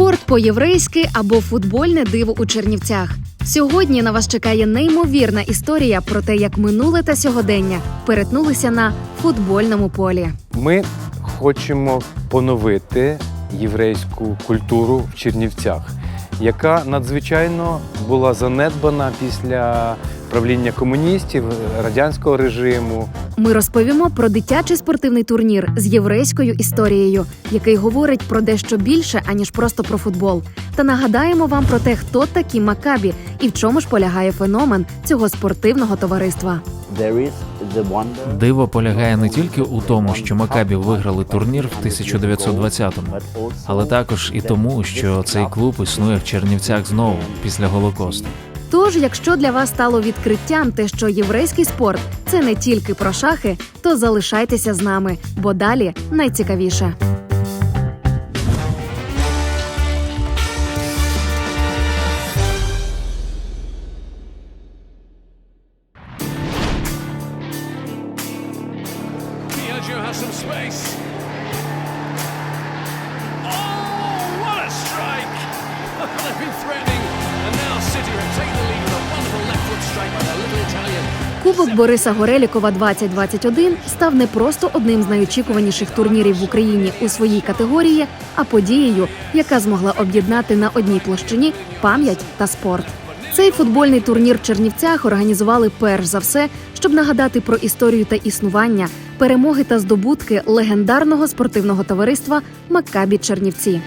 спорт по-єврейськи або футбольне диво у Чернівцях. Сьогодні на вас чекає неймовірна історія про те, як минуле та сьогодення перетнулися на футбольному полі. Ми хочемо поновити єврейську культуру в Чернівцях, яка надзвичайно була занедбана після правління комуністів, радянського режиму. Ми розповімо про дитячий спортивний турнір з єврейською історією, який говорить про дещо більше аніж просто про футбол. Та нагадаємо вам про те, хто такі Макабі і в чому ж полягає феномен цього спортивного товариства. Диво полягає не тільки у тому, що Макабі виграли турнір в 1920-му, but але також і тому, що цей клуб існує в Чернівцях знову після Голокосту. Тож, якщо для вас стало відкриттям те, що єврейський спорт це не тільки про шахи, то залишайтеся з нами, бо далі найцікавіше. Кубок Бориса Горелікова 2021 став не просто одним з найочікуваніших турнірів в Україні у своїй категорії, а подією, яка змогла об'єднати на одній площині пам'ять та спорт. Цей футбольний турнір в Чернівцях організували перш за все, щоб нагадати про історію та існування, перемоги та здобутки легендарного спортивного товариства Маккабі Чернівці.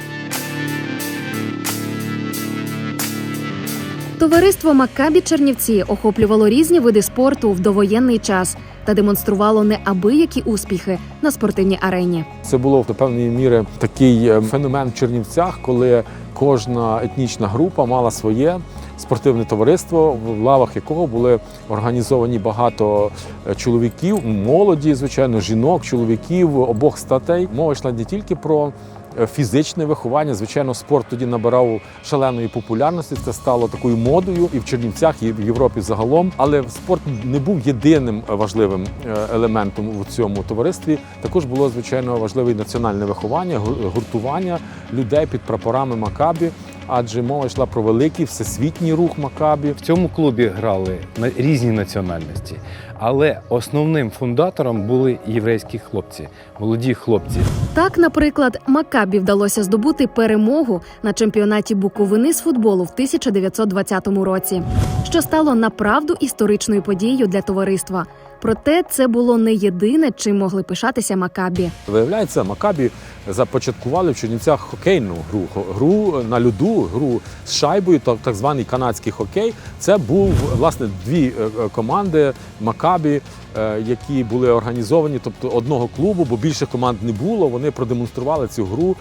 Товариство Маккабі Чернівці охоплювало різні види спорту в довоєнний час та демонструвало неабиякі успіхи на спортивній арені. Це було до певної міри такий е, феномен в Чернівцях, коли кожна етнічна група мала своє спортивне товариство, в лавах якого були організовані багато е, чоловіків, молоді, звичайно, жінок, чоловіків обох статей. Мова йшла не тільки про фізичне виховання. Звичайно, спорт тоді набирав шаленої популярності. Це стало такою модою і в Чернівцях, і в Європі загалом. Але спорт не був єдиним важливим е, елементом у цьому товаристві. Також було звичайно важливе і національне виховання, гу- гуртування людей під прапорами Макабі. Адже мова йшла про великий всесвітній рух Макабі. В цьому клубі грали на різні національності, але основним фундатором були єврейські хлопці, молоді хлопці. Так, наприклад, Макабі вдалося здобути перемогу на чемпіонаті Буковини з футболу в 1920 році, що стало направду історичною подією для товариства. Проте це було не єдине, чим могли пишатися Макабі. Виявляється, Макабі започаткували в Чернівцях хокейну гру. Гру на льоду, гру з шайбою, так, званий канадський хокей. Це був власне дві е, е, команди Макабі, е, які були організовані, тобто одного клубу, бо більше команд не було. Вони продемонстрували цю гру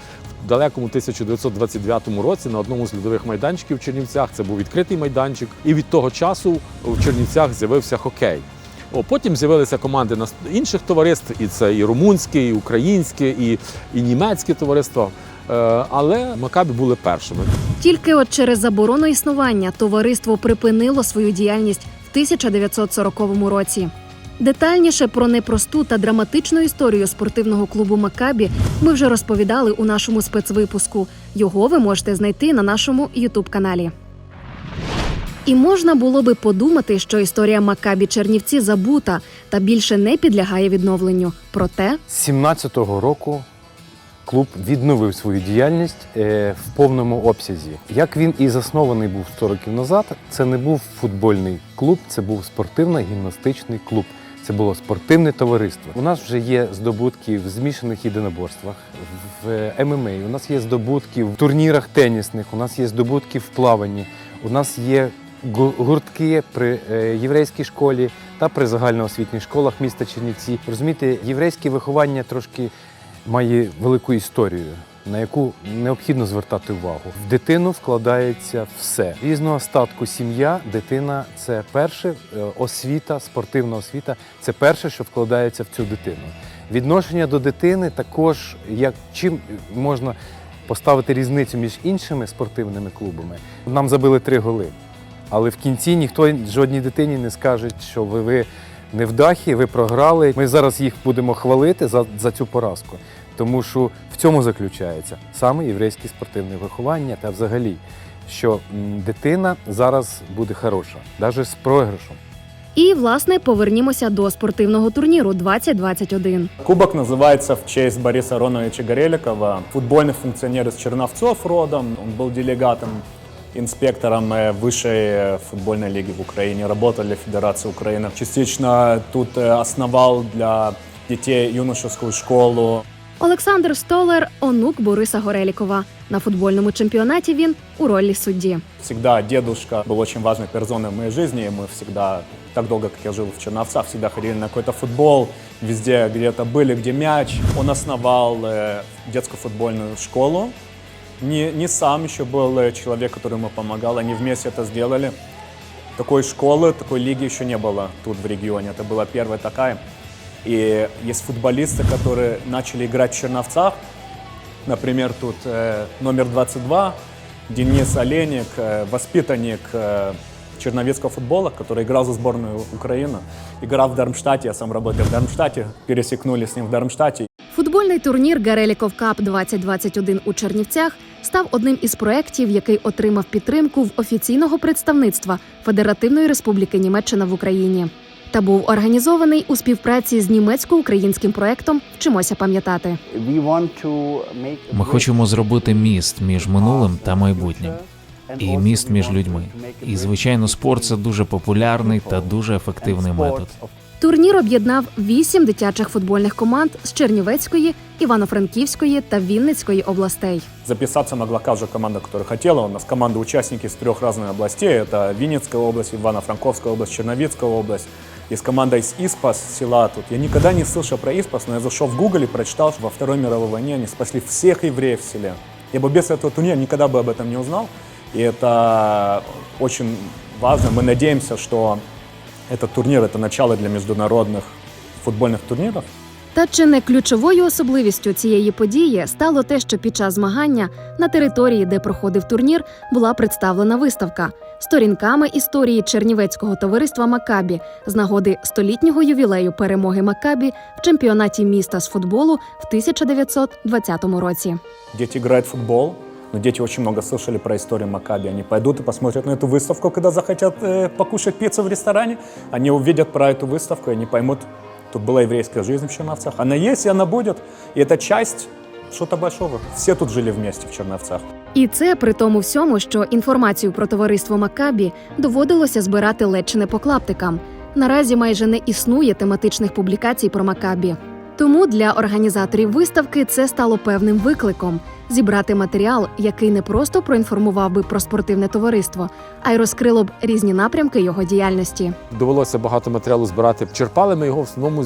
в далекому 1929 році на одному з льодових майданчиків в Чернівцях. Це був відкритий майданчик. І від того часу в Чернівцях з'явився хокей. О, потім з'явилися команди нас- інших товариств, і це і румунське, і українське, і, і німецьке товариство. Е, Але Макабі були першими. Тільки от через заборону існування товариство припинило свою діяльність в 1940 році. Детальніше про непросту та драматичну історію спортивного клубу Макабі ми вже розповідали у нашому спецвипуску. Його ви можете знайти на нашому Ютуб каналі. І можна було би подумати, що історія Макабі Чернівці забута та більше не підлягає відновленню. Проте З 17-го року клуб відновив свою діяльність е, в повному обсязі. Як він і заснований був 100 років назад, це не був футбольний клуб, це був спортивно-гімнастичний клуб. Це було спортивне товариство. У нас вже є здобутки в змішаних єдиноборствах, в ММА, у нас є здобутки в турнірах тенісних, у нас є здобутки в плаванні, у нас є гуртки при е, єврейській школі та при загальноосвітніх школах міста Чернівці. Розумієте, єврейське виховання трошки має велику історію, на яку необхідно звертати увагу. В дитину вкладається все. Різного статку сім'я, дитина це перше, е, освіта, спортивна освіта це перше, що вкладається в цю дитину. Відношення до дитини також, як чим можна поставити різницю між іншими спортивними клубами. Нам забили три голи. Але в кінці ніхто жодній дитині не скаже, що ви, ви невдахи, ви програли. Ми зараз їх будемо хвалити за, за цю поразку. Тому що в цьому заключається саме єврейське спортивне виховання та взагалі, що м, дитина зараз буде хороша, навіть з програшем. І, власне, повернімося до спортивного турніру 2021. Кубок называется в честь Бориса Ароновича Гореликова. Футбольный функционер из Черновцов родом. Он был делегатом, инспектором э, высшей э, футбольной лиги в Украине. Работал для Федерации Украины. Частично тут э, основал для детей юношескую школу. Олександр Столер онук Бориса Горелікова. На футбольному чемпіонаті він у ролі судді. Всегда дедушка был очень важной персоной в моей жизни. И мы всегда, так долго, как я жил в Черновцах, всегда ходили на какой-то футбол. Везде где-то были, где мяч. Он основал э, детскую футбольную школу. Не, не сам еще был э, человек, который ему помогал. Они вместе это сделали. Такой школы, такой лиги еще не было тут в регионе. Это была первая такая. И есть футболисты, которые начали играть в Черновцах. Например, тут э, номер 22 Денис Оленик, э, воспитанник э, черновецкого футбола, который играл за сборную Украины. Играл в Дармштадте, я сам работал в Дармштадте, пересекнули с ним в Дармштадте. Футбольний турнір Гареліков Кап 2021 у Чернівцях став одним із проєктів, який отримав підтримку в офіційного представництва Федеративної Республіки Німеччина в Україні та був організований у співпраці з німецько-українським проєктом Вчимося пам'ятати. Ми хочемо зробити міст між минулим та майбутнім. І міст між людьми. І звичайно, спорт це дуже популярний та дуже ефективний метод. of Турнір об'єднав вісім дитячих футбольних команд з Чернівецької, Івано-Франківської та Вінницької областей. Записаться могла каждая команда, которая хотела. У нас команда участники из трех разных областей. Это Винницкая область, Ивано-Франковская область, Черновицкая область. Есть команда из Испас, села тут. Я никогда не слышал про Испас, но я зашел в Google и прочитал, что во Второй мировой войне они спасли всех евреев в селе. Я бы без этого турнира никогда бы об этом не узнал. И это очень важно. Мы надеемся, что этот турнир – это начало для международных футбольных турниров. Та чи не ключовою особливістю цієї події стало те, що під час змагання на території, де проходив турнір, була представлена виставка сторінками історії Чернівецького товариства Макабі з нагоди столітнього ювілею перемоги Макабі в чемпіонаті міста з футболу в 1920 році. Дети играют в футбол, но дети очень много слышали про историю Макаби. Они пойдут и посмотрят на эту выставку, когда захотят э, покушать пиццу в ресторане. Они увидят про эту выставку, и они поймут, тут была еврейская жизнь в Черновцах. Она есть, и она будет. И это часть что-то большого. Все тут жили вместе в Черновцах. І це при тому всьому, що інформацію про товариство Макабі доводилося збирати ледь чи не по клаптикам. Наразі майже не існує тематичних публікацій про Макабі. Тому для організаторів виставки це стало певним викликом зібрати матеріал, який не просто проінформував би про спортивне товариство, а й розкрило б різні напрямки його діяльності. Довелося багато матеріалу збирати. Черпали ми його в основному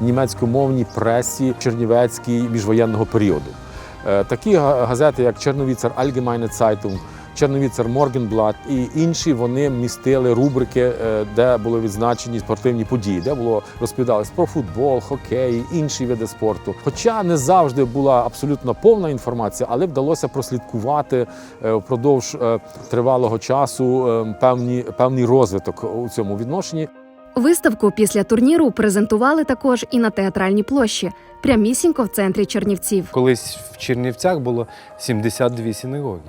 німецькомовній пресі Чернівецькій міжвоєнного періоду. Е, Такі га- газети, як Черновіцер Allgemeine Zeitung, Черновіцер Morgenblatt і інші, вони містили рубрики, е, де були відзначені спортивні події, де було розповідалось про футбол, хокей, інші види спорту. Хоча не завжди була абсолютно повна інформація, але вдалося прослідкувати е, впродовж е, тривалого часу певні, певний розвиток у цьому відношенні. Виставку після турніру презентували також і на театральній площі, прямісінько в центрі Чернівців. Колись в Чернівцях було 72 синагоги.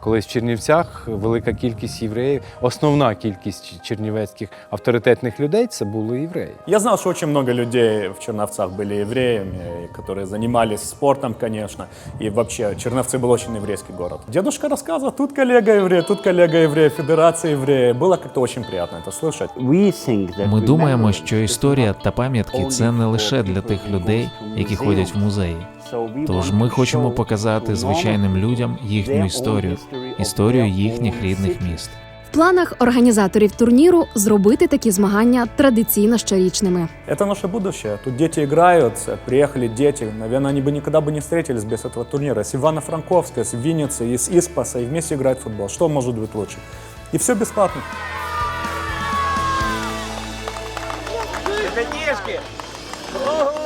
Колись в Чернівцях велика кількість євреїв, основна кількість чернівецьких авторитетних людей це були євреї. Я знал, что очень много людей в Черновцах были евреями, и которые занимались спортом, конечно. И вообще, Черновцы был очень еврейский город. Дедушка рассказывал, тут коллега еврей, тут коллега еврей, федерация евреев. Было как-то очень приятно это слышать. We think that Ми думаємо, remembering що is історія not та пам'ятки це only не for лише для people тих who людей, go to які museum. ходять в музеї. So we Тож want ми to хочемо show показати to звичайним normal людям їхню their own історію, history of історію their їхніх own рідних city. міст. В планах організаторів турніру зробити такі змагання традиційно щорічними. Это наше будущее. Тут дети играют, приехали дети. Наверное, они бы никогда бы не встретились без этого турнира. С Ивано-Франковска, с Винницы, из Испаса, и вместе играют в футбол. Что может быть лучше? И все бесплатно. Ребятишки! Ого!